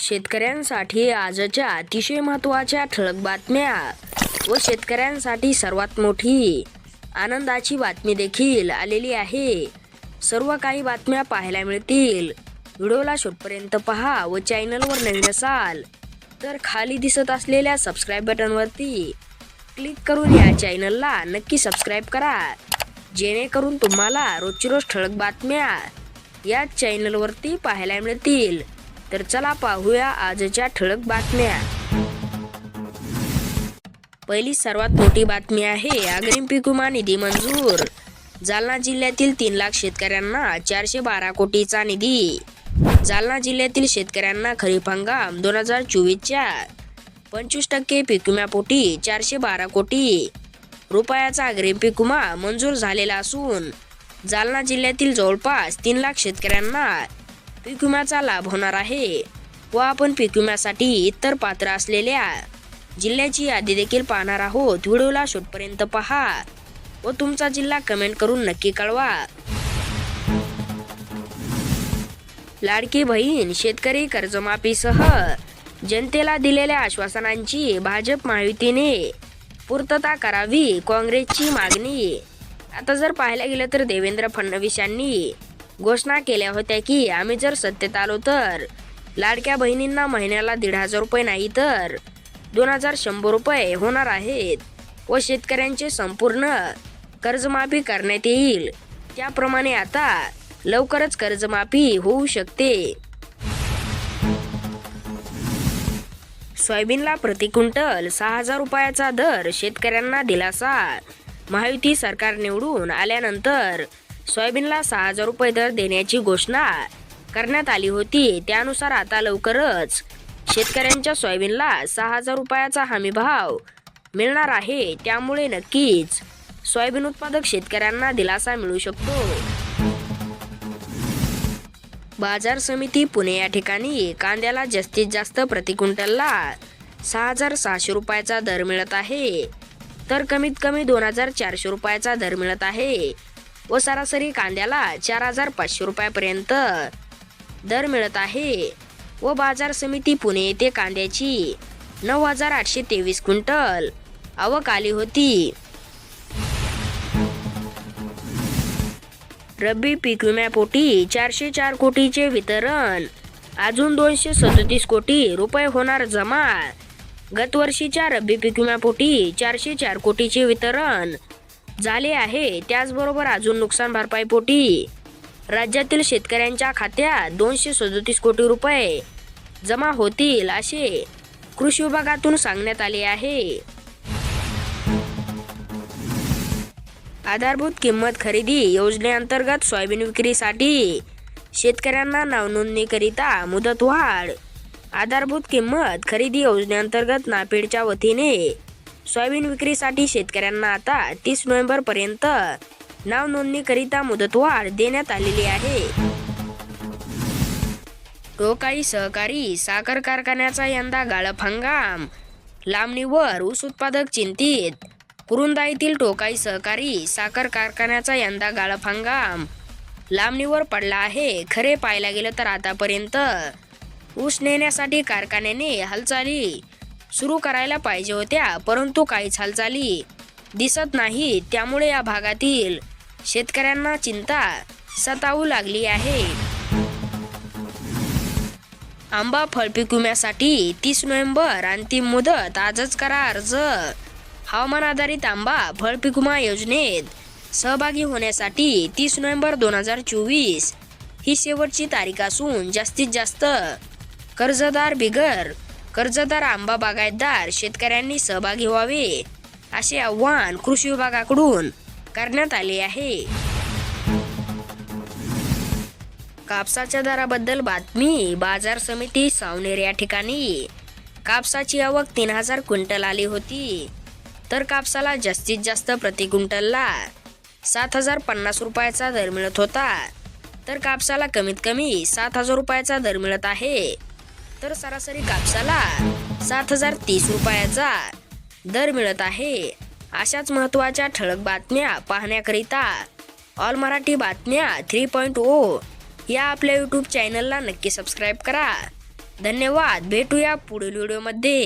शेतकऱ्यांसाठी आजच्या अतिशय महत्त्वाच्या ठळक बातम्या व शेतकऱ्यांसाठी सर्वात मोठी आनंदाची बातमी देखील आलेली आहे. सर्व काही बातम्या पाहायला मिळतील. व्हिडिओला शेवटपर्यंत पहा व चॅनलवर नवीन असाल तर खाली दिसत असलेल्या सबस्क्राईब बटनवरती क्लिक करून या चॅनलला नक्की सबस्क्राईब करा. जेणेकरून तुम्हाला रोजची रोज ठळक बातम्या या चॅनलवरती पाहायला मिळतील. तर चला पाहूया आजच्या ठळक बातम्या. पहिली सर्वात मोठी बातमी आहे अग्रिम पीक विमा निधी मंजूर. जालना जिल्ह्यातील तीन लाख शेतकऱ्यांना चारशे बारा कोटीचा निधी. जालना जिल्ह्यातील शेतकऱ्यांना खरीप हंगाम दोन हजार चोवीसच्या. पंचवीस टक्के पीक विम्यापोटी चारशे बारा कोटी. रुपयाचा अग्रिम पीक विमा मंजूर झालेला असून जालना जिल्ह्यातील जवळपास तीन लाख शेतकऱ्यांना पीक विम्याचा लाभ होणार आहे. व आपण पीक विम्यासाठी इतर पात्र असलेल्या जिल्ह्याची यादी देखील पाहणार आहोत. व्हिडिओला शेवटपर्यंत पहा व तुमचा जिल्हा कमेंट करून नक्की कळवा. लाडकी बहीण शेतकरी कर्जमाफीसह जनतेला दिलेल्या आश्वासनांची भाजप महायुतीने पूर्तता करावी काँग्रेसची मागणी. आता जर पाहायला गेलं तर देवेंद्र फडणवीस यांनी घोषणा केल्या होत्या की आम्ही जर सत्तेत आलो तर लाडक्या बहिणींना महिन्याला दीड हजार रुपये नाही तर दोन हजार शंभर रुपये होणार आहेत व शेतकऱ्यांचे संपूर्ण कर्जमाफी करण्यात येईल. त्याप्रमाणे आता लवकरच कर्जमाफी होऊ शकते. सोयाबीनला प्रति क्विंटल सहा हजार रुपयाचा दर शेतकऱ्यांना दिलासा. महायुती सरकार निवडून आल्यानंतर सोयाबीनला सहा हजार रुपये दर देण्याची घोषणा करण्यात आली होती. त्यानुसार आता लवकरच शेतकऱ्यांच्या सोयाबीनला सहा हजार रुपयाचा हमी भाव मिळणार आहे. त्यामुळे नक्कीच सोयाबीन उत्पादक शेतकऱ्यांना दिलासा मिळू शकतो. बाजार समिती पुणे या ठिकाणी कांद्याला जास्तीत जास्त प्रति क्विंटलला सहा हजार सहाशे रुपयाचा दर मिळत आहे. तर कमीत कमी दोन हजार चारशे रुपयाचा दर मिळत आहे. व सरासरी कांद्याला चार हजार पाचशे रुपयापर्यंत दर मिळत आहे. व बाजार समिती पुणे येथे कांद्याची नऊ हजार आठशे तेवीस क्विंटल आवक आली होती. रब्बी पीक विम्यापोटी चारशे चार कोटीचे वितरण. अजून दोनशे सदतीस कोटी रुपये होणार जमा. गतवर्षीच्या रब्बी पीक विम्यापोटी चारशे चार कोटीचे वितरण. झाले आहे. त्याचबरोबर अजून नुकसान भरपाईपोटी राज्यातील शेतकऱ्यांच्या खात्यात दोनशे सदतीस कोटी रुपये जमा होतील असे कृषी विभागातून सांगण्यात आले आहे. आधारभूत किंमत खरेदी योजनेअंतर्गत सोयाबीन विक्रीसाठी शेतकऱ्यांना नावनोंदणीकरिता मुदतवाढ. आधारभूत किंमत खरेदी योजनेअंतर्गत नापेडच्या वतीने सोयाबीन विक्रीसाठी शेतकऱ्यांना आता तीस नोव्हेंबरपर्यंत नाव नोंदणीकरिता मुदतवाढ देण्यात आलेली आहे. टोकाई सहकारी साखर कारखान्याचा यंदा गाळप हंगाम. लांबणीवर ऊस उत्पादक चिंतित. कुरुंदा येथील टोकाई सहकारी साखर कारखान्याचा यंदा गाळप हंगाम. लांबणीवर पडला आहे. खरे पाहायला गेलं तर आतापर्यंत ऊस नेण्यासाठी कारखान्याने हालचाली सुरू करायला पाहिजे होत्या परंतु काहीच हालचाली दिसत नाही. त्यामुळे या भागातील शेतकऱ्यांना चिंता सतावू लागली आहे. आंबा फळपीक विम्यासाठी तीस नोव्हेंबर अंतिम मुदत आजच करा अर्ज. हवामान आधारित आंबा फळपीक विमा योजनेत सहभागी होण्यासाठी तीस नोव्हेंबर दोन हजार चोवीस ही शेवटची तारीख असून जास्तीत जास्त कर्जदार बिगर कर्जदार आंबा बागायतदार शेतकऱ्यांनी सहभागी व्हावे असे आव्हान कृषी विभागाकडून करण्यात आले आहे. कापसाच्या दराबद्दल बातमी बाजार समिती सावनेर या ठिकाणी. कापसाची आवक तीन हजार क्विंटल आली होती तर कापसाला जास्तीत जास्त प्रति क्विंटलला सात हजार पन्नास रुपयाचा दर मिळत होता तर कापसाला कमीत कमी सात हजार रुपयाचा दर मिळत आहे. तर सरासरी कापसाला सात हजार तीस रुपयाचा दर मिळत आहे. अशाच महत्त्वाच्या ठळक बातम्या पाहण्याकरिता ऑल मराठी बातम्या थ्री पॉईंट ओ या आपल्या यूट्यूब चॅनलला नक्की सबस्क्राईब करा. धन्यवाद. भेटूया पुढील व्हिडिओमध्ये